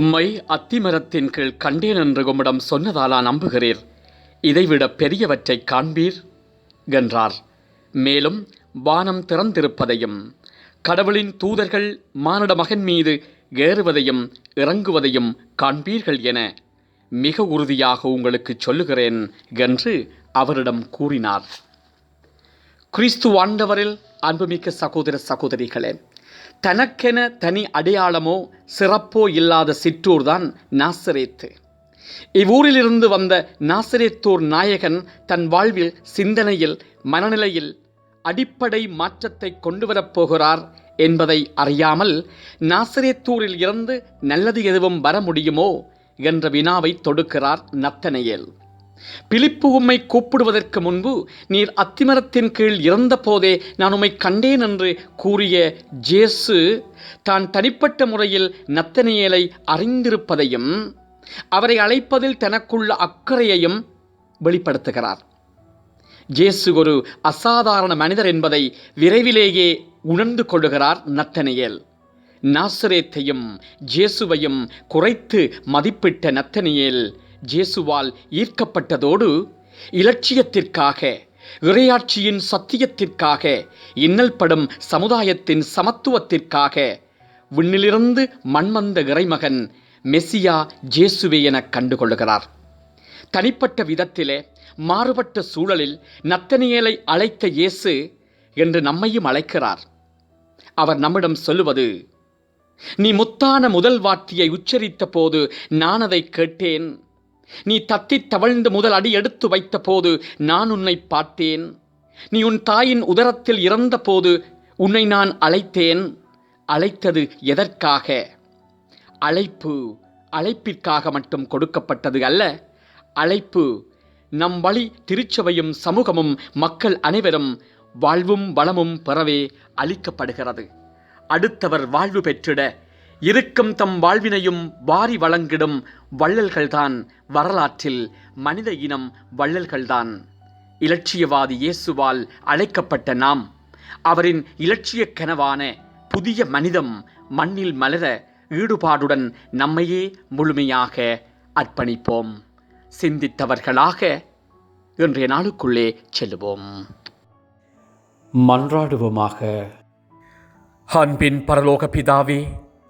உம்மை அத்திமரத்தின் கீழ் கண்டேன் என்று உம்மிடம் சொன்னதாலா நம்புகிறீர். இதைவிட பெரியவற்றை காண்பீர் என்றார். மேலும் வானம் திறந்திருப்பதையும் கடவுளின் தூதர்கள் மானிட மகன் மீது ஏறுவதையும் இறங்குவதையும் காண்பீர்கள் என மிக உறுதியாக உங்களுக்கு சொல்லுகிறேன் என்று அவரிடம் கூறினார். கிறிஸ்து ஆண்டவரில் அன்புமிக்க சகோதர சகோதரிகளே தனக்கென தனி அடையாளமோ சிறப்போ இல்லாத சிற்றூர்தான் நாசரேத்து. இவ்வூரிலிருந்து வந்த நாசரேத்தூர் நாயகன் தன் வாழ்வில் சிந்தனையில் மனநிலையில் அடிப்படை மாற்றத்தை கொண்டு வரப்போகிறார் என்பதை அறியாமல் நாசரேத்தூரில் இருந்து நல்லது எதுவும் வர முடியுமோ என்ற வினாவை தொடுக்கிறார் நத்தனையேல். பிலிப்பு உம்மை கூப்பிடுவதற்கு முன்பு நீர் அத்திமரத்தின் கீழ் இறந்தபோதே நான் உம்மை கண்டேன் என்று கூறிய ஜேசு தான் தனிப்பட்ட முறையில் நத்தனியலை அறிந்திருப்பதையும் அவரை அழைப்பதில் தனக்குள்ள அக்கறையையும் வெளிப்படுத்துகிறார். ஜேசு ஒரு அசாதாரண மனிதர் என்பதை விரைவிலேயே உணர்ந்து கொள்ளுகிறார் நத்தனியல். நாசரேத்தையும் ஜேசுவையும் குறைத்து மதிப்பிட்ட நத்தனியேல் ஜேசுவால் ஈர்க்கப்பட்டதோடு இலட்சியத்திற்காக இறையாட்சியின் சத்தியத்திற்காக இன்னல்படும் சமுதாயத்தின் சமத்துவத்திற்காக விண்ணிலிருந்து மண்மந்த இறைமகன் மெசியா ஜேசுவே என கண்டுகொள்ளுகிறார். தனிப்பட்ட விதத்திலே மாறுபட்ட சூழலில் நத்தனியலை அழைத்த இயேசு என்று நம்மையும் அழைக்கிறார். அவர் நம்மிடம் சொல்லுவது நீ முத்தான முதல் வார்த்தையை உச்சரித்த போது நான் அதை கேட்டேன். நீ தத்தி தவழ்ந்து முதல் அடி எடுத்து வைத்த போது நான் உன்னை பார்த்தேன். நீ உன் தாயின் உதரத்தில் இறந்த போது உன்னை நான் அழைத்தேன். அழைத்தது எதற்காக? அழைப்பு அழைப்பிற்காக மட்டும் கொடுக்கப்பட்டது அல்ல. அழைப்பு நம் வழி திருச்சபையும் சமூகமும் மக்கள் அனைவரும் வாழ்வும் வளமும் பெறவே அளிக்கப்படுகிறது. அடுத்தவர் வாழ்வு பெற்றிட இருக்கும் தம் வாழ்வினையும் வாரி வழங்கிடும் வள்ளல்கள்தான் வரலாற்றில் மனித இனம் வள்ளல்கள்தான். இலட்சியவாதி இயேசுவால் அழைக்கப்பட்ட நாம் அவரின் இலட்சிய கனவான புதிய மனிதம் மண்ணில் மலர ஈடுபாடுடன் நம்மையே முழுமையாக அர்ப்பணிப்போம். சிந்தித்தவர்களாக இன்றைய நாளுக்குள்ளே செல்லுவோம். மன்றாடுவோமாக. அன்பின் பரலோக பிதாவே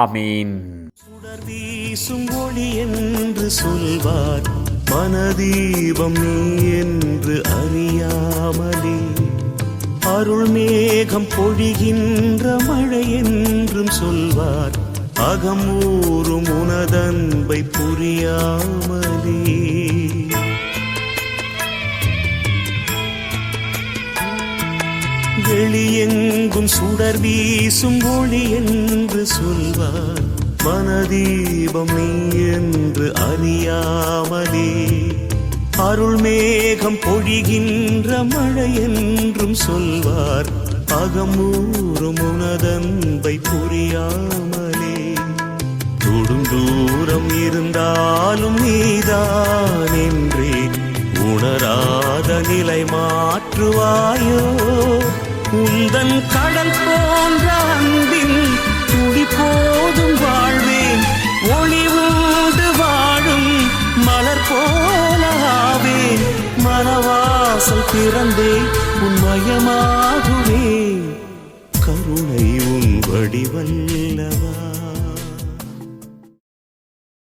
ஆமேன். சுடர் வீசும் ஒளி என்று சொல்வார் மனதீபம் நீ என்று அறியாமலே. அருள் மேகம் பொழிகின்ற மழை என்றும் சொல்வார் அகமூறும் உனதன்பை புரியாமலே. வெளியெங்கும் சுடர் வீசும் ஒளி என்று சொல்வார். மனதீபம் நீ என்று அறியாமலே. அருள் மேகம் பொழிகின்ற மழை என்றும் சொல்வார். அகமூறும் உனதன்பை புரியாமலே. தொடும் தூரம் இருந்தாலும் நீதான் என்றே. உணராத நிலை மாற்றுவாயோ? உந்தன் கடல் போன்ற அன்பின் துடி போதும் வாழ்வேன் ஒளி உண்டு வாழும் மலர் போலாவேன் மனவாசல் திறந்தே உன்மயமாகுவே கருணை உன் வடிவல்லவா.